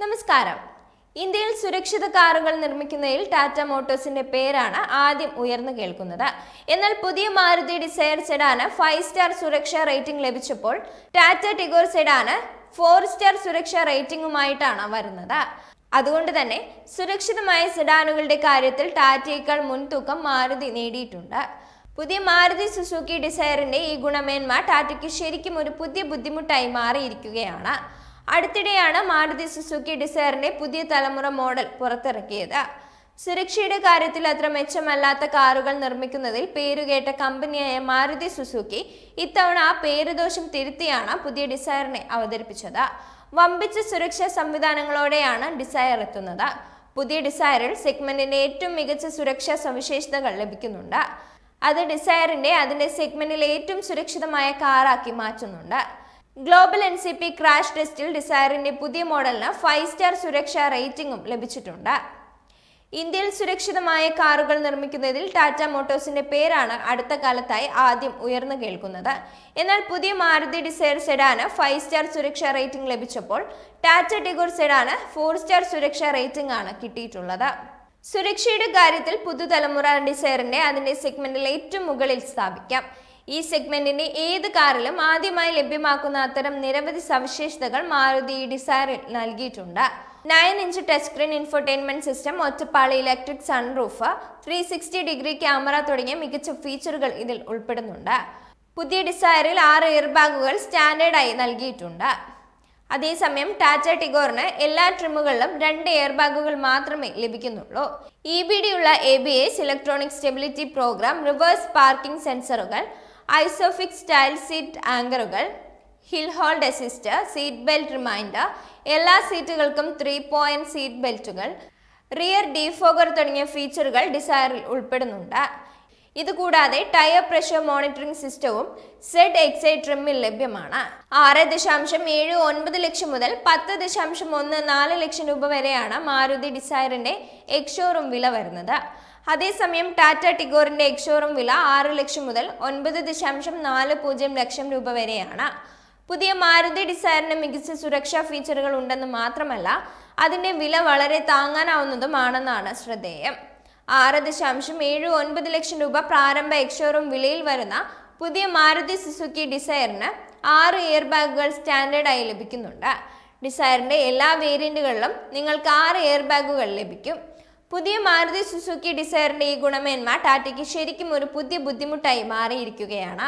നമസ്കാരം. ഇന്ത്യയിൽ സുരക്ഷിത കാറുകൾ നിർമ്മിക്കുന്നതിൽ ടാറ്റ മോട്ടോഴ്സിന്റെ പേരാണ് ആദ്യം ഉയർന്നു കേൾക്കുന്നത്. എന്നാൽ പുതിയ Maruti Dzire sedan five star സുരക്ഷാ റേറ്റിംഗ് ലഭിച്ചപ്പോൾ Tata Tigor sedan four star സുരക്ഷാ റേറ്റിംഗുമായിട്ടാണ് വരുന്നത്. അതുകൊണ്ട് തന്നെ സുരക്ഷിതമായ സെഡാനുകളുടെ കാര്യത്തിൽ ടാറ്റയേക്കാൾ മുൻതൂക്കം മാരുതി നേടിയിട്ടുണ്ട്. പുതിയ മാരുതി സുസുക്കി ഡിസയറിന്റെ ഈ ഗുണമേന്മ ടാറ്റയ്ക്ക് ശരിക്കും ഒരു പുതിയ ബുദ്ധിമുട്ടായി മാറിയിരിക്കുകയാണ്. അടുത്തിടെയാണ് മാരുതി സുസുക്കി ഡിസയറിന്റെ പുതിയ തലമുറ മോഡൽ പുറത്തിറക്കിയത്. സുരക്ഷയുടെ കാര്യത്തിൽ അത്ര മെച്ചമല്ലാത്ത കാറുകൾ നിർമ്മിക്കുന്നതിൽ പേരുകേട്ട കമ്പനിയായ മാരുതി സുസുക്കി ഇത്തവണ ആ പേരുദോഷം തിരുത്തിയാണ് പുതിയ ഡിസയറിനെ അവതരിപ്പിച്ചത്. വമ്പിച്ച സുരക്ഷാ സംവിധാനങ്ങളോടെയാണ് ഡിസയർ എത്തുന്നത്. പുതിയ ഡിസയറിൽ സെഗ്മെന്റിന്റെ ഏറ്റവും മികച്ച സുരക്ഷാ സവിശേഷതകൾ ലഭിക്കുന്നുണ്ട്. അത് ഡിസയറിന്റെ അതിന്റെ സെഗ്മെന്റിലെ ഏറ്റവും സുരക്ഷിതമായ കാറാക്കി മാറ്റുന്നുണ്ട്. Global N C P crash ടെസ്റ്റിൽ ഡിസയറിന്റെ പുതിയ മോഡലിന് ഫൈവ് സ്റ്റാർ സുരക്ഷാ റേറ്റിംഗും ലഭിച്ചിട്ടുണ്ട്. ഇന്ത്യയിൽ സുരക്ഷിതമായ കാറുകൾ നിർമ്മിക്കുന്നതിൽ ടാറ്റ മോട്ടോഴ്സിന്റെ പേരാണ് അടുത്ത കാലത്തായി ആദ്യം ഉയർന്നു കേൾക്കുന്നത്. എന്നാൽ പുതിയ Maruti Dzire sedan five star സുരക്ഷാ റേറ്റിംഗ് ലഭിച്ചപ്പോൾ Tata Tigor sedan four star സുരക്ഷാ റേറ്റിംഗ് ആണ് കിട്ടിയിട്ടുള്ളത്. സുരക്ഷയുടെ കാര്യത്തിൽ പുതുതലമുറ ഡിസയറിന്റെ അതിന്റെ സെഗ്മെന്റിൽ ഏറ്റവും മുകളിൽ സ്ഥാപിക്കാം. ഈ സെഗ്മെന്റിന്റെ ഏത് കാറിലും ആദ്യമായി ലഭ്യമാക്കുന്ന അത്തരം നിരവധി സവിശേഷതകൾ മാരുതി ഡിസയറിൽ നൽകിയിട്ടുണ്ട്. Nine inch touch screen infotainment system ഒറ്റപ്പാളി electric sunroof three sixty degree camera തുടങ്ങിയ മികച്ച ഫീച്ചറുകൾ ഇതിൽ ഉൾപ്പെടുന്നുണ്ട്. പുതിയ ഡിസയറിൽ ആറ് എയർ ബാഗുകൾ സ്റ്റാൻഡേർഡായി നൽകിയിട്ടുണ്ട്. അതേസമയം ടാറ്റ ടിഗോറിന് എല്ലാ ട്രിമുകളിലും രണ്ട് എയർ ബാഗുകൾ മാത്രമേ ലഭിക്കുന്നുള്ളൂ. ഇ ബി ഡി ഉള്ള A B S electronic stability program reverse parking സെൻസറുകൾ ISOFIX style seat ആങ്കറുകൾ hill hold assist seat belt reminder എല്ലാ സീറ്റുകൾക്കും ത്രീ പോയിന്റ് സീറ്റ് ബെൽറ്റുകൾ റിയർ ഡീഫോഗർ തുടങ്ങിയ ഫീച്ചറുകൾ ഡിസയറിൽ ഉൾപ്പെടുന്നുണ്ട്. ഇതുകൂടാതെ ടയർ പ്രഷർ മോണിറ്ററിംഗ് സിസ്റ്റവും സെഡ് എക്സൈ ട്രിമ്മിൽ ലഭ്യമാണ്. ആറ് ദശാംശം ഏഴ് ഒൻപത് ലക്ഷം മുതൽ പത്ത് ദശാംശം ഒന്ന് നാല് ലക്ഷം രൂപ വരെയാണ് മാരുതി ഡിസയറിന്റെ എക്സോറും വില വരുന്നത്. അതേസമയം ടാറ്റ ടിഗോറിന്റെ എക്സോറും വില ആറ് ലക്ഷം മുതൽ ഒൻപത് ദശാംശം നാല് പൂജ്യം ലക്ഷം രൂപ വരെയാണ്. പുതിയ മാരുതി ഡിസയറിന് മികച്ച സുരക്ഷാ ഫീച്ചറുകൾ ഉണ്ടെന്ന് മാത്രമല്ല അതിന്റെ വില വളരെ താങ്ങാനാവുന്നതുമാണെന്നാണ് ശ്രദ്ധേയം. ആറ് ദശാംശം ഏഴ് ഒൻപത് ലക്ഷം രൂപ പ്രാരംഭ എക്സോറും വിലയിൽ വരുന്ന പുതിയ മാരുതി സുസുക്കി ഡിസയറിന് ആറ് എയർ ബാഗുകൾ സ്റ്റാൻഡേർഡായി ലഭിക്കുന്നുണ്ട്. ഡിസയറിന്റെ എല്ലാ വേരിയന്റുകളിലും നിങ്ങൾക്ക് ആറ് എയർ ബാഗുകൾ ലഭിക്കും. പുതിയ മാരുതി സുസുക്കി ഡിസയറിന്റെ ഈ ഗുണമേന്മ ടാറ്റയ്ക്ക് ശരിക്കും ഒരു പുതിയ ബുദ്ധിമുട്ടായി മാറിയിരിക്കുകയാണ്.